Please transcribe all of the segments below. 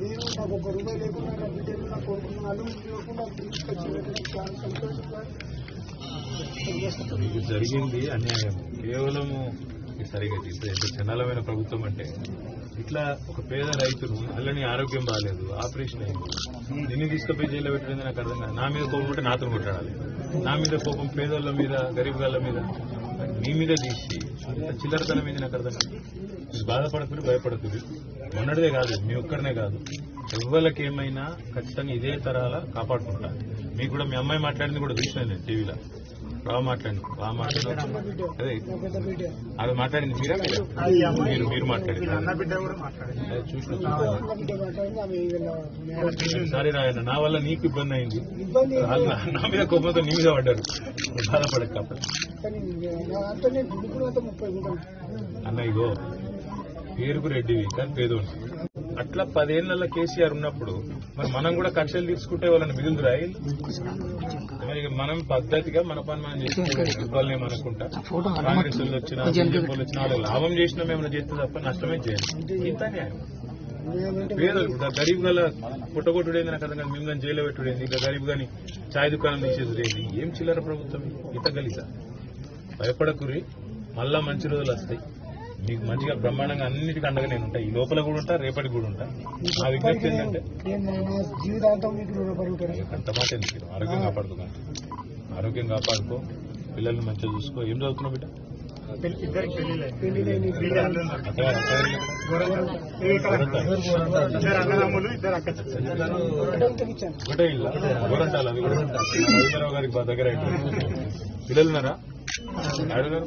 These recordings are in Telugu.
నేను నాకు ఒక రూపాయి లేకుండా నా బిడ్డలు నా కొడుకున్న వాళ్ళు లేకుండా తీసుకొచ్చి సంతోషంగా ఇది జరిగింది అన్యాయం. కేవలము సరిగా ఇంత ఎంత చండాలమైన ప్రభుత్వం అంటే ఇట్లా ఒక పేద రైతును అల్లని ఆరోగ్యం బాగాలేదు ఆపరేషన్ అయింది. నిన్ను తీసుకుపోయి జైల్లో పెట్టింది నాకు అర్థం కాదు. నా మీద కోపం ఉంటే నాతో కొట్టాడాలి నా మీద కోపం పేదోళ్ళ మీద గరీబ్ గాళ్ళ మీద. మీ మీద తీసి చిల్లరతనం మీద నాకు అర్థం కాదు. మీరు బాధపడకుని మొన్నటిదే కాదు మీ ఒక్కడనే కాదు ఎవరికి ఏమైనా ఖచ్చితంగా ఇదే తరాల కాపాడుకుంటా మీకు కూడా మీ అమ్మాయి మాట్లాడింది కూడా చూసినాను నేను టీవీలో. బాగా మాట్లాడింది బాగా మాట్లాడి అదే మాట్లాడింది మీరా మీరా? మీరు మ్యారేజ్ సారీ రాయన్న నా వల్ల నీకు ఇబ్బంది అయింది. నా- మీద కోపంతో నీ మీద పడ్డారు. బాధపడక అన్న ఇగో పేరుకు రెడ్డివి కానీ పేదోడు. అట్లా పదేళ్ళ కేసీఆర్ ఉన్నప్పుడు మరి మనం కూడా కక్షలు తీసుకుంటే వాళ్ళని మిగులు రాయి మరి మనం పద్ధతిగా మన పని మనం చేసుకోవాలి ఏమనుకుంటా? కాంగ్రెస్ వాళ్ళు వచ్చినా బీజేపీ వాళ్ళు వచ్చినా వాళ్ళకి లాభం చేసినా మేము చేస్తే తప్ప నష్టమే చేయాలి. ఇంత పేదలు గరీబ్ గల పుట్టగొట్టుడేంది నాకు అర్థం కాదు. మిమ్మల్ని జైల్లో పెట్టుడేంది? ఇంకా గరీబ్ గాని చాయ్ దుకాణం తీసేది ఏం చిల్లర ప్రభుత్వం ఇంత గలీసా భయపడకురి మళ్ళా మంచి రోజులు వస్తాయి. మీకు మంచిగా బ్రహ్మాండంగా అన్నిటికీ అండగా నేను ఉంటా. ఈ లోపల కూడా ఉంటా రేపటి కూడా ఉంటా. నా విజ్ఞప్తి ఏంటంటే అంత మాట ఎందుకు ఆరోగ్యం కాపాడుకో ఆరోగ్యం కాపాడుకో పిల్లల్ని మంచిగా చూసుకో. ఏం చదువుతున్నావు బిడ్డ. ఒకటే ఇల్లు అవి కూడా గారికి దగ్గర అయిపోయింది పిల్లలు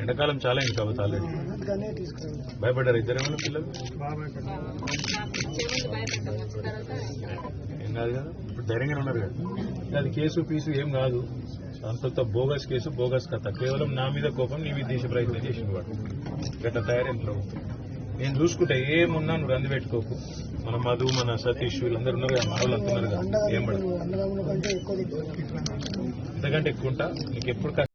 ఎండాకాలం చాలా ఇంకా కాబట్టి ఆల్రెడీ అందుకనే తీసుకురావాలి భయపడ్డారు ఇద్దరేమో పిల్లలు? ఏం కాదు కదా ఇప్పుడు ధైర్యంగా ఉన్నారు కదా. అది కేసు పీసు ఏం కాదు. అంత బోగస్ కేసు బోగస్ కథ. కేవలం నా మీద కోపం నీ మీద దేశ ప్రయత్నం చేసిన వాడు. గట్ల తయారైన ప్రభుత్వం. నేను చూసుకుంటే ఏమున్నా నువ్వు రంది పెట్టుకోకు. మన మధు మన సతీష్ వీళ్ళందరూ ఉన్నారు కదా మన వాళ్ళు అంటున్నారు కదా ఏం పడదు. అన్నదమ్ముల కంటే ఎక్కువ తింటారు. ఇంతకంటే ఎక్కువ ఉంటా? నీకు ఎప్పుడు